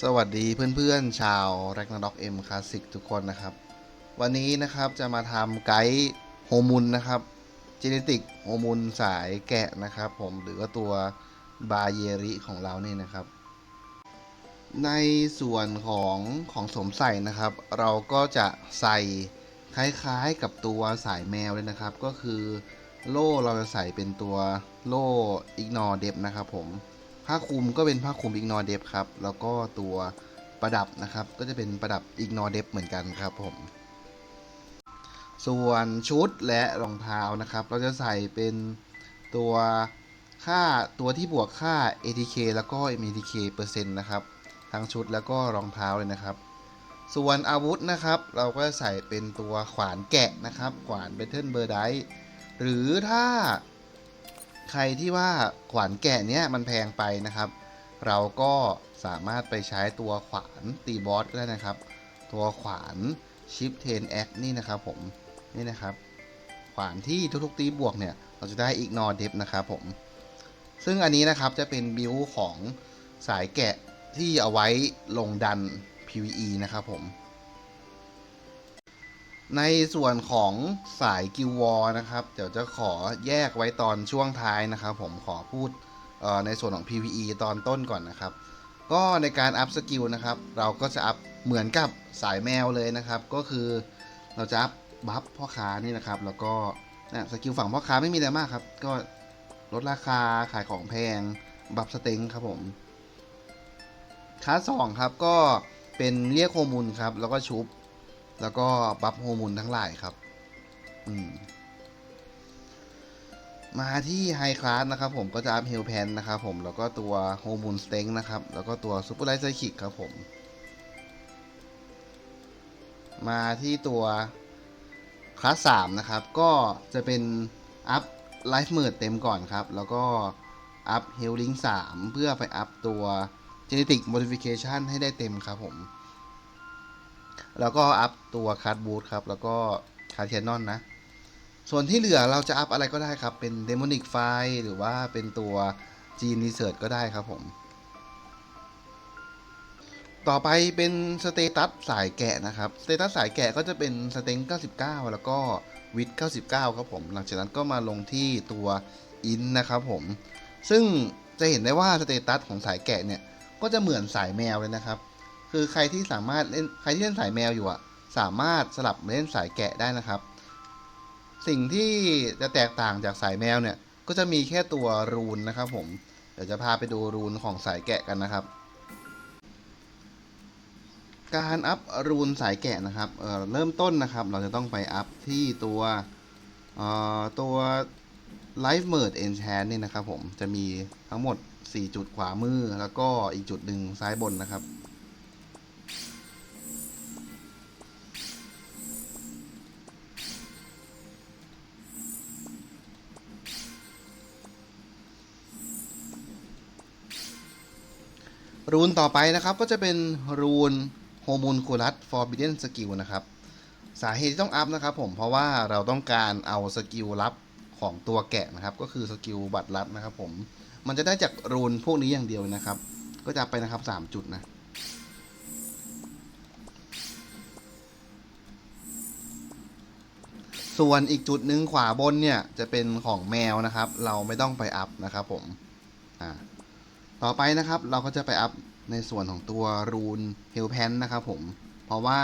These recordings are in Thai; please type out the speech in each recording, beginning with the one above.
สวัสดีเพื่อนๆ ชาว r a g n a r o k M Classic ทุกคนนะครับ วันนี้นะครับจะมาทำไกด์โฮมุนนะครับจ e เนติกโฮมุนสายแกะนะครับ ผมหรือว่าตัวบาเยริของเราเนี่ยนะครับ ในส่วนของของสมใส่นะครับ เราก็จะใส่คล้ายๆกับตัวสายแมวเลยนะครับ ก็คือโล่เราจะใส่เป็นตัวโล่ ignore depth นะครับผม ผ้าคลุมก็เป็นผ้าคลุม ignore depth ครับ แล้วก็ตัวประดับนะครับ ก็จะเป็นประดับ ignore depth เหมือนกันครับผม ส่วนชุดและรองเท้านะครับ เราจะใส่เป็นตัวค่าตัวที่บวกค่า ATK แล้วก็ MATK เปอร์เซ็นต์นะครับทั้งชุดแล้วก็รองเท้าเลยนะครับ ส่วนอาวุธนะครับ เราก็ใส่เป็นตัวขวานแกะนะครับ ขวาน Battle b i r d i หรือถ้า ใครที่ว่าขวานแกะเนี้ยมันแพงไปนะครับ เราก็สามารถไปใช้ตัวขวานตีบอสก็ได้นะครับ ตัวขวานชิปเทนแอคนี่นะครับผมนี่นะครับ ขวานที่ทุกๆตีบวกเนี่ยเราจะได้อีกนอเดฟนะครับผมซึ่งอันนี้นะครับจะเป็นบิวของสายแกะที่เอาไว้ลงดัน PVE นะครับผม ในส่วนของสายกิววอนะครับ เดี๋ยวจะขอแยกไว้ตอนช่วงท้ายนะครับ ผมขอพูดในส่วนของ PVE ตอนต้นก่อนนะครับ ก็ในการอัพสกิลนะครับ เราก็จะอัพเหมือนกับสายแมวเลยนะครับ ก็คือเราจะอัพบัฟพ่อค้านี่นะครับ แล้วก็นะสกิลฝั่งพ่อค้าไม่มีอะไรมากครับ ก็ลดราคาขายของแพง บัฟสเต็งครับผมคลาสองครับก็เป็นเรียกโฮมูลครับ แล้วก็ชุบ แล้วก็บัฟโฮอร์โมูนทั้งหลายครับ อืม มาที่ไฮคลาสนะครับผมก็จะอัพเฮลแพนนะครับผมแล้วก็ตัวโฮอร์โมูนสเต็งนะครับ แล้วก็ตัวซูเปอร์ไลท์ไซคิกครับผม มาที่ตัวคลาสสามนะครับ ก็จะเป็นอัพไลฟ์เมิร์ดเต็มก่อนครับ แล้วก็อัพเฮลลิงสามเพื่อไปอัพตัว Genetic Modification ให้ได้เต็มครับผม แล้วก็อัพตัวคั d บูทครับ แล้วก็คาร์เทนนอนนะ ส่วนที่เหลือเราจะอัพอะไรก็ได้ครับ เป็นเดมอนิกไฟหรือว่าเป็นตัวจีนรีเสิร์ชก็ได้ครับผม ต่อไปเป็นสเตตัสสายแกะนะครับ สเตตัสสายแกะก็จะเป็นสเต็ง99 แล้วก็วิด99 ครับผม หลังจากนั้นก็มาลงที่ตัวอินนะครับผม ซึ่งจะเห็นได้ว่าสเตตัสของสายแกะเนี่ย ก็จะเหมือนสายแมวเลยนะครับ คือใครที่สามารถเล่นใครที่เล่นสายแมวอยู่อะสามารถสลับเล่นสายแกะได้นะครับ สิ่งที่จะแตกต่างจากสายแมวเนี่ย ก็จะมีแค่ตัวรูนนะครับ ผมเดี๋ยวจะพาไปดูรูนของสายแกะกันนะครับ การอัพรูนสายแกะนะครับเเริ่มต้นนะครับ เราจะต้องไปอัพที่ตัวตัว Life Merge Enchant นี่นะครับผมจะมีทั้งหมด 4 จุดขวามือ แล้วก็อีกจุดหนึ่งซ้ายบนนะครับ รูนต่อไปนะครับก็จะเป็นรูนโฮมูนคูลัสฟอร์บิเดนสกิลนะครับ สาเหตุที่ต้องอัพนะครับผมเพราะว่าเราต้องการเอาสกิลลับของตัวแกะนะครับ ก็คือสกิลบัตรลับนะครับผมมันจะได้จากรูนพวกนี้อย่างเดียวนะครับ ก็จะไปนะครับ 3 จุดนะส่วนอีกจุดหนึ่งขวาบนเนี่ยจะเป็นของแมวนะครับ เราไม่ต้องไปอัพนะครับผมอ่า ต่อไปนะครับเราก็จะไปอัพในส่วนของตัวรูนเฮลแพนนะครับผม เพราะว่า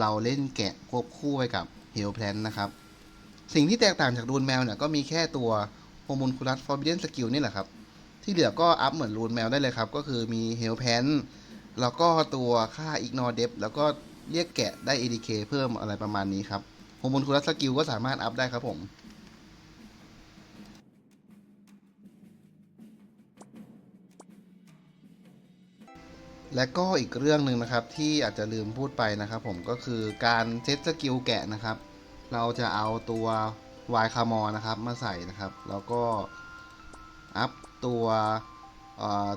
เราเล่นแกะควบคู่ไปกับเฮลแพนนะครับ สิ่งที่แตกต่างจากรูนแมวเนี่ยก็มีแค่ตัวโฮมูนคูลัสฟอร์บิเดนสกิลนี่แหละครับ ที่เหลือก็อัพเหมือนรูนแมวได้เลยครับ ก็คือมีเฮลแพนแล้วก็ตัวค่าอิกนอร์เดฟแล้วก็เรียกแกะได้ ADK เพิ่มอะไรประมาณนี้ครับโฮมูนคูลัสสกิลก็สามารถอัพได้ครับผม และก็อีกเรื่องหนึ่งนะครับที่อาจจะลืมพูดไปนะครับ ผมก็คือการเซตสกิลแกะนะครับ เราจะเอาตัววายคามอนะครับมาใส่นะครับ แล้วก็อัพตัว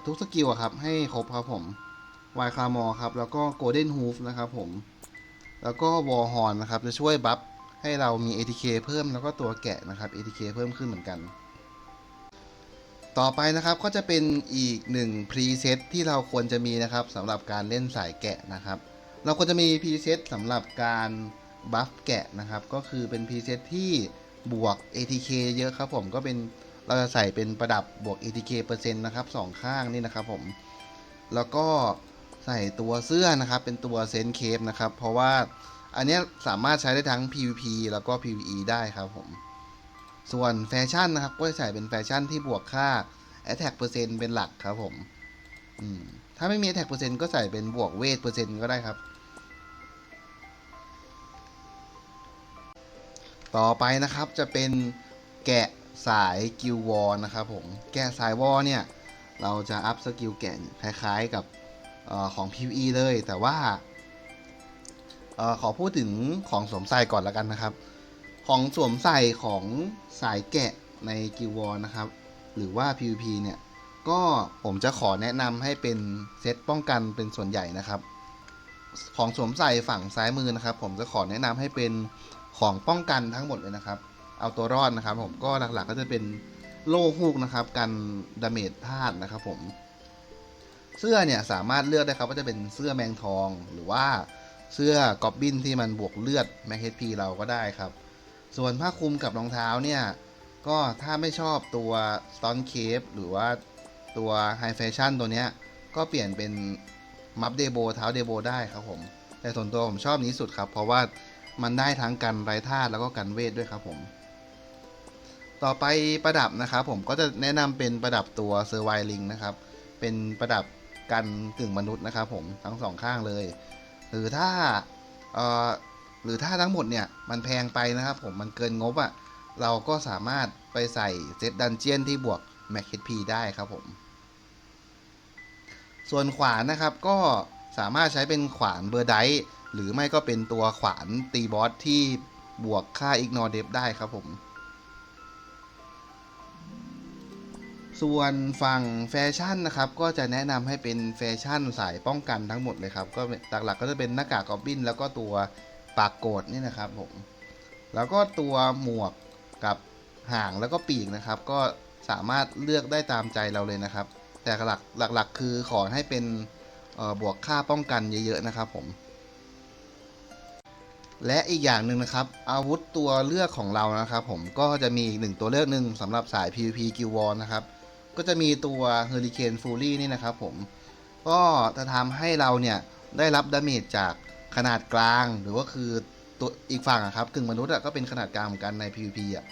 ทุกสกิลครับให้ครบครับผมวายคามอครับแล้วก็โกลเด้นฮูฟนะครับผมแล้วก็วอลฮอนนะครับจะช่วยบัฟให้เรามี ATK เพิ่มแล้วก็ตัวแกะนะครับ ATK เพิ่มขึ้นเหมือนกัน ต่อไปนะครับก็จะเป็นอีกหนึ่งพรีเซตที่เราควรจะมีนะครับสำหรับการเล่นสายแกะนะครับ เราควรจะมีพรีเซตสำหรับการบัฟแกะนะครับ ก็คือเป็นพรีเซตที่บวก ATK เยอะครับผมก็เป็นเราจะใส่เป็นประดับบวก ATK เปอร์เซ็นต์นะครับสองข้างนี่นะครับผมแล้วก็ใส่ตัวเสื้อนะครับ เป็นตัวเซนเคปนะครับ เพราะว่าอันนี้สามารถใช้ได้ทั้ง PVP แล้วก็ PVE ได้ครับผม ส่วนแฟชั่นนะครับก็จะใส่เป็นแฟชั่นที่บวกค่า Attack เปอร์เซ็นต์เป็นหลักครับผมอืมถ้าไม่มี Attack เปอร์เซ็นต์ก็ใส่เป็นบวกเวทเปอร์เซ็นต์ก็ได้ครับ ต่อไปนะครับจะเป็นแกะสายกิลวอลนะครับผมแกะสายวอลเนี่ย เราจะอัพสกิลแกะคล้ายๆกับออของ PVE เลยแต่ว่าออขอพูดถึงของสมใส่ก่อนแล้วกันนะครับ ของสวมใส่ของสายแกะในกิวอลนะครับ หรือว่า PVP เนี่ย ก็ผมจะขอแนะนำให้เป็นเซตป้องกันเป็นส่วนใหญ่นะครับ ของสวมใส่ฝั่งซ้ายมือนะครับ ผมจะขอแนะนำให้เป็นของป้องกันทั้งหมดเลยนะครับ เอาตัวรอดนะครับ ผมก็หลักๆก็จะเป็นโล่ฮูกนะครับ กันดาเมจพลาดนะครับ ผม เสื้อเนี่ยสามารถเลือกได้ครับว่าจะเป็นเสื้อแมงทองหรือว่าเสื้อกอบบินที่มันบวกเลือดแม h เ p เราก็ได้ครับ ส่วนผ้าคลุมกับรองเท้าเนี่ย ก็ถ้าไม่ชอบตัว Stone Cape หรือว่าตัว High Fashion ตัวเนี้ย ก็เปลี่ยนเป็นมัฟเดโบเท้าเดโบได้ครับผม แต่ส่วนตัวผมชอบนี้สุดครับ เพราะว่ามันได้ทั้งกันไร้ธาตุแล้วก็กันเวทด้วยครับผม ต่อไปประดับนะครับผมก็จะแนะนำเป็นประดับตัวเซอร์ไวลิงนะครับ เป็นประดับกันกึ่งมนุษย์นะครับผมทั้งสองข้างเลย หรือถ้าเออ หรือถ้าทั้งหมดเนี่ยมันแพงไปนะครับผมมันเกินงบอะ่ะเราก็สามารถไปใส่เซตดันเจียนที่บวก m a c h p ได้ครับผม ส่วนขวานนะครับก็สามารถใช้เป็นขวานเบอร์ไดหรือไม่ก็เป็นตัวขวานตีบอสที่บวกค่า ignore def ได้ครับผม ส่วนฝั่งแฟชั่นนะครับ ก็จะแนะนำให้เป็นแฟชั่นสายป้องกันทั้งหมดเลยครับ ก็หลักๆก็จะเป็นหน้ากากกอบบินแล้วก็ตัว ปากโกดนี่นะครับผม แล้วก็ตัวหมวกกับหางแล้วก็ปีกนะครับ ก็สามารถเลือกได้ตามใจเราเลยนะครับ แต่หลักหลักๆคือขอให้เป็นบวกค่าป้องกันเยอะๆนะครับผม และอีกอย่างหนึ่งนะครับ อาวุธตัวเลือกของเรานะครับ ผมก็จะมีอีกหนึ่งตัวเลือกหนึ่งสำหรับสาย PVP g u i l d Wars นะครับ ก็จะมีตัว Hurricane Fury นี่นะครับผม ก็จะทำให้เราเนี่ยได้รับดาเมจจาก ขนาดกลางหรือว่าคือตัวอีกฝั่งอะครับกึ่งมนุษย์อะก็เป็นขนาดกลางเหมือนกันใน PVP อะ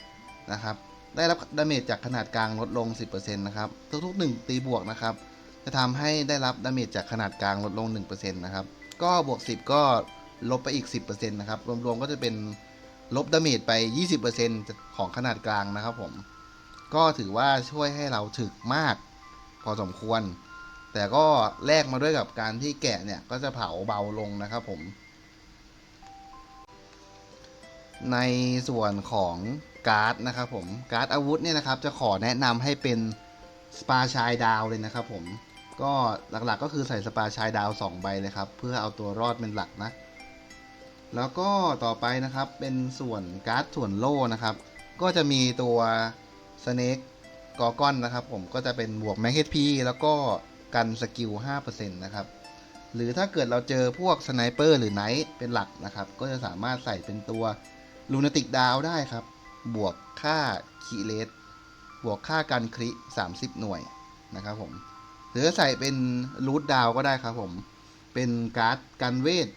นะครับได้รับดาเมจจากขนาดกลางลดลง 10%นะครับทุกๆ 1 ตีบวกนะครับจะทำให้ได้รับดาเมจจากขนาดกลางลดลง 1%นะครับก็บวก 10 ก็ลบไปอีก 10%นะครับรวมๆก็จะเป็นลบดาเมจไป 20%ของขนาดกลางนะครับผมก็ถือว่าช่วยให้เราถึกมาก พอสมควร แต่ก็แลกมาด้วยกับการที่แกะเนี่ยก็จะเผาเบาลงนะครับผม ในส่วนของการ์ดนะครับผมการ์ดอาวุธเนี่ยนะครับจะขอแนะนำให้เป็นสปาชายดาวเลยนะครับผมก็หลักๆก็คือใส่สปาชายดาว 2 ใบเลยครับ เพื่อเอาตัวรอดเป็นหลักนะ แล้วก็ต่อไปนะครับเป็นส่วนการ์ดส่วนโล่นะครับ ก็จะมีตัวสเน็กกอกอนนะครับผมก็จะเป็นบวกแม h เ p แล้วก็ กันสกิล 5%นะครับ หรือถ้าเกิดเราเจอพวกสไนเปอร์หรือไนท์เป็นหลักนะครับ ก็จะสามารถใส่เป็นตัวลูนติกดาวได้ครับ บวกค่าคีเลสบวกค่ากันคริ 30 หน่วยนะครับผม หรือใส่เป็นรูทดาวก็ได้ครับผม เป็นการ์ดกันเวท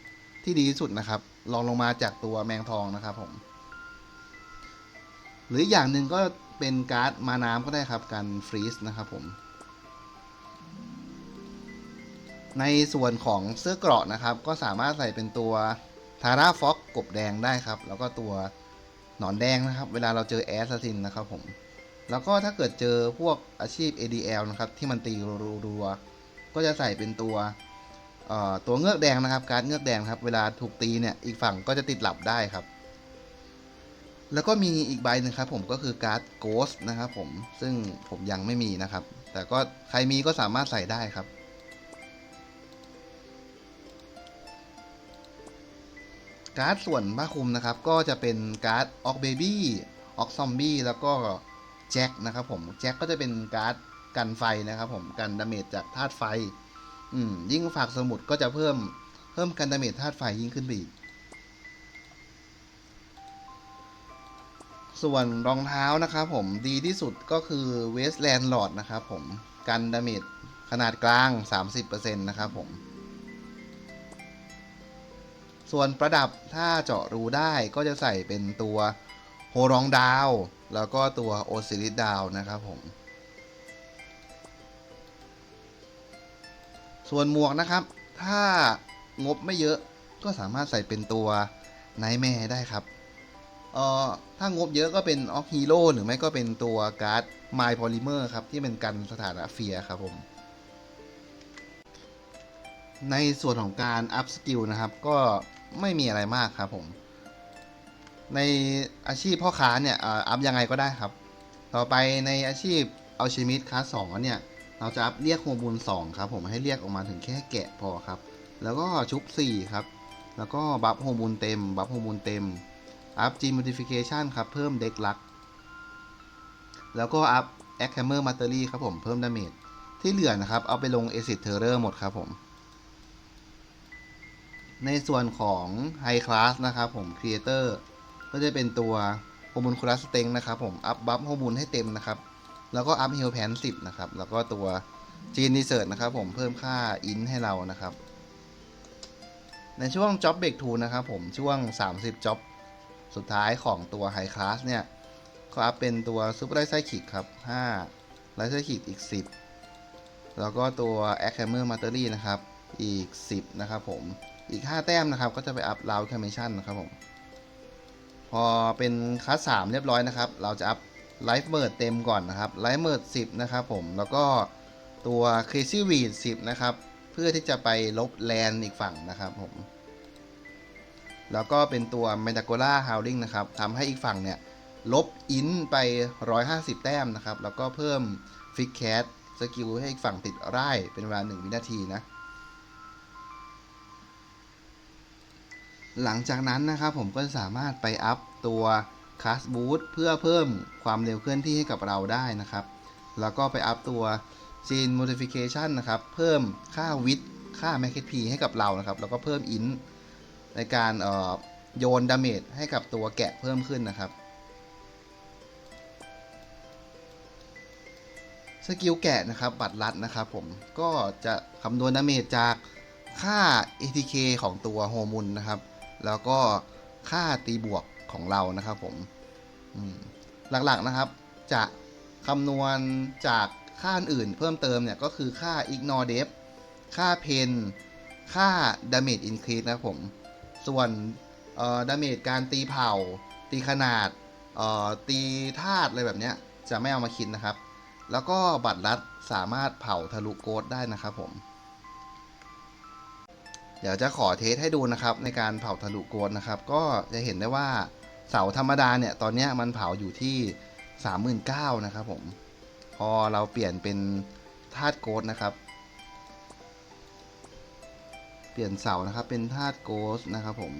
ที่ดีที่สุดนะครับรองลงมาจากตัวแมงทองนะครับผม หรืออย่างหนึ่งก็เป็นการ์ดมาน้ำก็ได้ครับกันฟรีซนะครับผม ในส่วนของเสื้อเกราะนะครับ ก็สามารถใส่เป็นตัวทาร่าฟ็อกกบแดงได้ครับ แล้วก็ตัวหนอนแดงนะครับ เวลาเราเจอแอสซินนะครับผม แล้วก็ถ้าเกิดเจอพวกอาชีพ ADL นะครับ ที่มันตีรัวๆก็จะใส่เป็นตัวเอ่อตัวเงือกแดงนะครับ การเงือกแดงครับ เวลาถูกตีเนี่ย อีกฝั่งก็จะติดหลับได้ครับ แล้วก็มีอีกใบหนึ่งครับผมก็คือการ์ดโกสนะครับผม ซึ่งผมยังไม่มีนะครับ แต่ก็ใครมีก็สามารถใส่ได้ครับ การ์ดส่วนผ้าคลุมนะครับ ก็จะเป็นการ์ดออกเบบี้ออกซอมบี้แล้วก็แจ็คนะครับผมแจ็คก็จะเป็นการ์ดกันไฟนะครับผมกันดาเมจจากธาตุไฟ อืมยิ่งฝากสมุดก็จะเพิ่มเพิ่มกันดาเมจธาตุไฟยิ่งขึ้นไปอีกส่วนรองเท้านะครับผมดีที่สุดก็คือ Wasteland Lord นะครับผมกันดาเมจขนาดกลาง 30%นะครับผม ส่วนประดับถ้าเจาะรูได้ก็จะใส่เป็นตัวโฮรองดาว แล้วก็ตัวโอซิลิสดาวนะครับผม ส่วนหมวกนะครับ ถ้างบไม่เยอะก็สามารถใส่เป็นตัวไนท์แมร์ได้ครับเอ่อถ้างบเยอะก็เป็นออกฮีโร่หรือไม่ก็เป็นตัวการ์ดไมล์พอลิเมอร์ครับ ที่เป็นกันสถานะเฟียครับผม ในส่วนของการอัพสกิลนะครับ ก็ ไม่มีอะไรมากครับผม ในอาชีพพ่อค้าเนี่ยอัพยังไงก็ได้ครับ ต่อไปในอาชีพเอัลชิมิสคลาสสองเนี่ยเราจะอัพเรียกโฮมูล2ครับผมให้เรียกออกมาถึงแค่แกะพอครับ แล้วก็ชุบ 4 ครับ แล้วก็บัฟโฮมูลเต็ม บัฟโฮมูลเต็ม อัพ G modification ครับ เพิ่มเด็กลัก แล้วก็อัพ a c Hammer m a t e r y ครับผม เพิ่มดาเมจที่เหลือนะครับ เอาไปลง Acid Terror หมดครับผม ในส่วนของ High Class นะครับผม Creator ก็จะเป็นตัว h o m u n c u l u s Strength นะครับผม อัพบัฟโฮมูลให้เต็มนะครับ แล้วก็อัพ Heal Pan 10นะครับ แล้วก็ตัว Gene Research นะครับผมเพิ่มค่า Int ให้เรานะครับ ในช่วง Job Break 2นะครับผมช่วง 30 Job สุดท้ายของตัว High Class เนี่ยก็อัพเป็นตัว Super Light Psychic ครับ5 Light Psychic อีก 10 แล้วก็ตัว a c h Hammer m a t e r y นะครับอีก 10 นะครับผม อีก 5 แต้มนะครับ ก็จะไปอัพ Loud Commission นะครับผม พอเป็นคลาส3เรียบร้อยนะครับ เราจะอัพ Life m e r เต็มก่อนนะครับ Life m e r 10นะครับผม แล้วก็ตัว Crazy Weed 10นะครับ เพื่อที่จะไปลบแลนอีกฝั่งนะครับผม แล้วก็เป็นตัว m e t a g o l a Howling นะครับทำให้อีกฝั่งเนี่ยลบอินไป 150 แต้มนะครับ แล้วก็เพิ่มฟิกแคสสกิลให้อีกฝั่งติดไร่เป็นเวลา 1 วินาทีนะ หลังจากนั้นนะครับผมก็จะสามารถไปอัพตัวค a สบู t เพื่อเพิ่มความเร็วเคลื่อนที่ให้กับเราได้นะครับ แล้วก็ไปอัพตัว Gene Modification นะครับ เพิ่มค่าวิทค่า m a c p ให้กับเรานะครับ แล้วก็เพิ่มอินในการออโยนดาเมจให้กับตัวแกะเพิ่มขึ้นนะครับ สกิลแกะนะครับ บัตรลัดนะครับผม ก็จะคำนวณดาเมจจากค่า ATK ของตัวโฮมุนนะครับ แล้วก็ค่าตีบวกของเรานะครับผมหลักๆนะครับ จะคำนวณจากค่าอื่นเพิ่มเติมเนี่ยก็คือค่า ignore def ค่า pen ค่า damage increase นะครับผม ส่วน damage การตีเผาตีขนาด ตีธาตุอะไรแบบเนี้ยจะไม่เอามาคิดนะครับ แล้วก็บัตรลัดสามารถเผาทะลุโกดได้นะครับผม เดี๋ยวจะขอเทสให้ดูนะครับในการเผาทะลุโกดนะครับ ก็จะเห็นได้ว่าเสาธรรมดาเนี่ยตอนนี้มันเผาอยู่ที่ 39,000นะครับผม พอเราเปลี่ยนเป็นธาตุโกดนะครับ เปลี่ยนเสานะครับเป็นธาตุโกสนะครับผม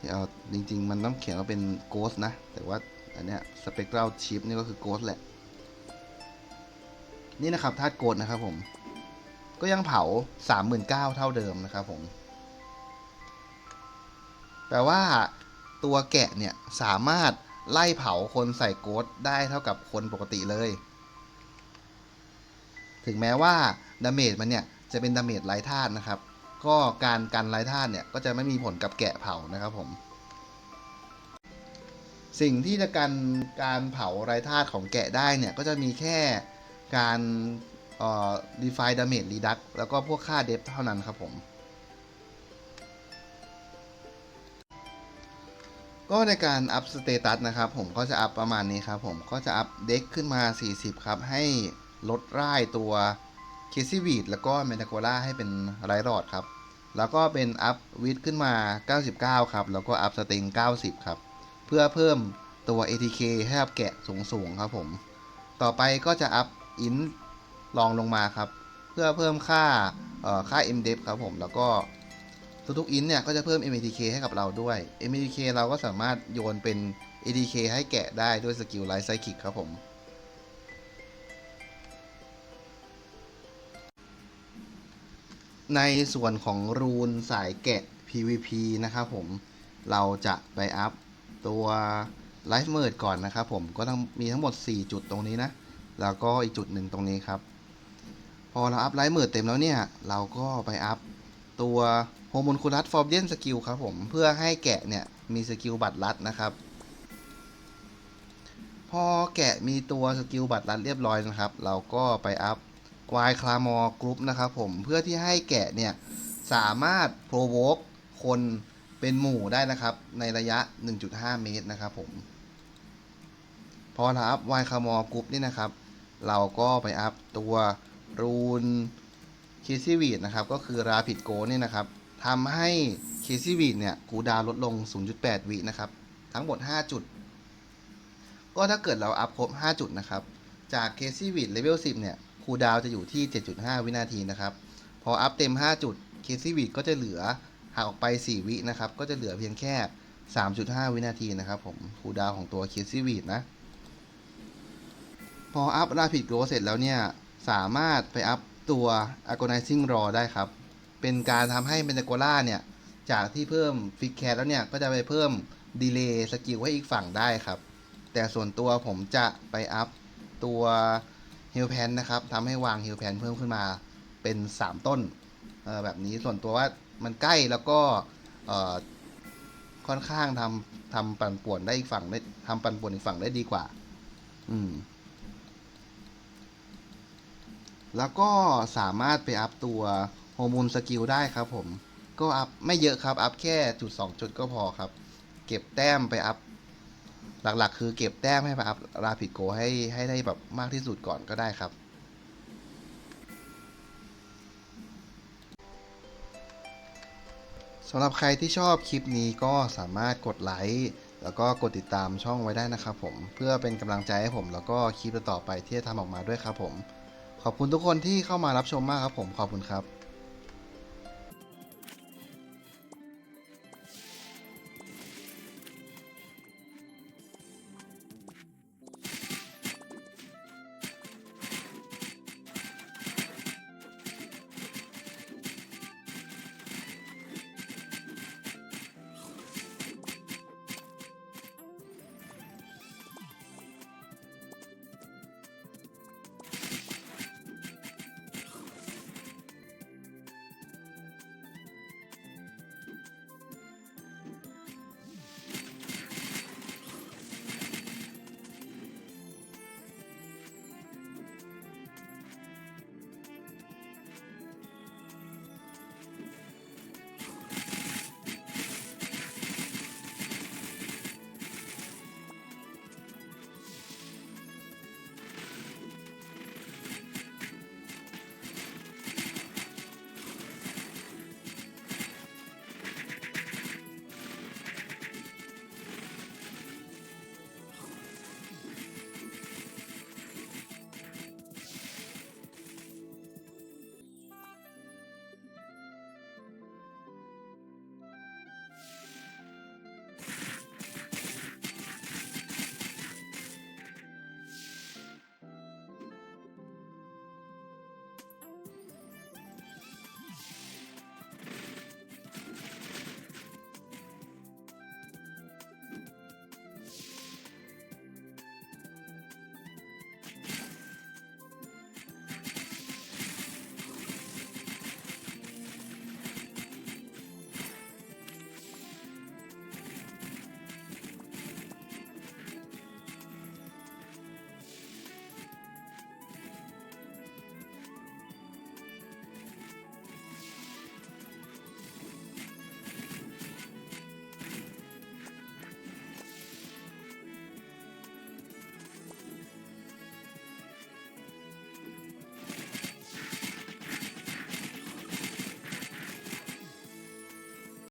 เดี๋ยวจริง ๆ มันต้องเขียนว่าเป็นโกสนะ แต่ว่าอันเนี้ยสเปกตรัลชิปนี่ก็คือโกสแหละ นี่นะครับธาตุโกสนะครับผม ก็ยังเผา 39,000เท่าเดิมนะครับผมแต่ว่าตัวแกะเนี่ยสามารถไล่เผาคนใส่โกสได้เท่ากับคนปกติเลย ถึงแม้ว่าดาเมจมันเนี่ยจะเป็นดาเมจไร้ธาตุนะครับ ก็การกันไร้ธาตุเนี่ยก็จะไม่มีผลกับแกะเผานะครับผม สิ่งที่จะกันการเผาไร้ธาตุของแกะได้เนี่ยก็จะมีแค่ การเอ่อ define damage reduct แล้วก็พวกค่า depth เท่านั้นครับผม ก็ในการอัพสเตตัสนะครับ ผมก็จะอัพประมาณนี้ครับผมก็จะอัพเด็กขึ้นมา 40 ครับ ให้ลดร่ายตัวเคซี่วีดแล้วก็เมน a โกล่าให้เป็นไรรอดครับ แล้วก็เป็นอัพวิดขึ้นมา 99 ครับ แล้วก็อัพสเตง90 ครับ เพื่อเพิ่มตัว ATK ให้กับแกะสูงๆครับผม ต่อไปก็จะอัพ อินลองลงมาครับ เพื่อเพิ่มค่าเอ่อค่า MDEP ครับผม แล้วก็ทุกๆอินเนี่ย ก็จะเพิ่ม MATK ให้กับเราด้วย MATK เราก็สามารถโยนเป็น ADK ให้แกะได้ด้วยสกิลไลท์ไซคิกครับผมในส่วนของรูนสายแกะ PVP นะครับผม เราจะไปอัพตัวไลฟ์เมิร์ดก่อนนะครับผม ก็ต้องมีทั้งหมด 4 จุดตรงนี้นะ แล้วก็อีกจุดหนึ่งตรงนี้ครับ พอเราอัพไลฟ์เมิร์ดเต็มแล้วเนี่ย เราก็ไปอัพตัวโฮม o นคูลัสฟอร์เ i นสกิลครับผม เพื่อให้แกะเนี่ยมีสกิลบัตรลัดนะครับ พอแกะมีตัวสกิลบัตรลัดเรียบร้อยนะครับ เราก็ไปอัพวายคลามอกรุ๊ปนะครับผมเพื่อที่ให้แกะเนี่ยสามารถโปรโวกคนเป็นหมู่ได้นะครับ ในระยะ 1.5 เมตรนะครับผม พอเราอัพวายคลามอกรุ๊ปนี่นะครับ เราก็ไปอัพตัวรูนเคซี่วีดนะครับ ก็คือราผิดโกนี่นะครับทำให้เคซี่วีดเนี่ยกูดาวลดลง 0.8 วินะครับ ทั้งหมด 5 จุด ก็ถ้าเกิดเราอัพครบ 5 จุดนะครับ จากเคซี่วีดเลเวล 10 เนี่ยคูดาวจะอยู่ที่ 7.5 วินาทีนะครับ พออัพเต็ม 5 จุดเคซี่วีดก็จะเหลือหักออกไป 4 วินะครับ ก็จะเหลือเพียงแค่ 3.5 วินาทีนะครับผมคูดาวของตัวเคซี่วีดนะ พออัพราผิดโกเสร็จแล้วเนี่ย สามารถไปอัพตัว agonizing raw ได้ครับ เป็นการทำให้เ e น a โกล่าเนี่ย จากที่เพิ่มฟิกแคทแล้วเนี่ย ก็จะไปเพิ่มดีเลย์สกิลให้อีกฝั่งได้ครับ แต่ส่วนตัวผมจะไปอัพตัวฮิลแพนนะครับทำให้วางฮิลแพนเพิ่มขึ้นมาเป็น 3 ต้นแบบนี้ส่วนตัวว่ามันใกล้แล้วก็ค่อนข้างทำทำปั่นป่วนได้อีกฝั่งได้ทำปั่นป่วนอีกฝั่งได้ดีกว่า อืม แล้วก็สามารถไปอัพตัวโฮอร์โมนสกิลได้ครับผม ก็อัพไม่เยอะครับ อัพแค่จุด2จุดก็พอครับ เก็บแต้มไปอัพ หลักๆ คือเก็บแต้มให้ไปอัพราผิดโกให้ให้ได้แบบมากที่สุดก่อนก็ได้ครับ สำหรับใครที่ชอบคลิปนี้ก็สามารถกดไลค์แล้วก็กดติดตามช่องไว้ได้นะครับผม เพื่อเป็นกำลังใจให้ผม แล้วก็คลิปต่อไปที่จะทำออกมาด้วยครับผม ขอบคุณทุกคนที่เข้ามารับชมมากครับผมขอบคุณครับ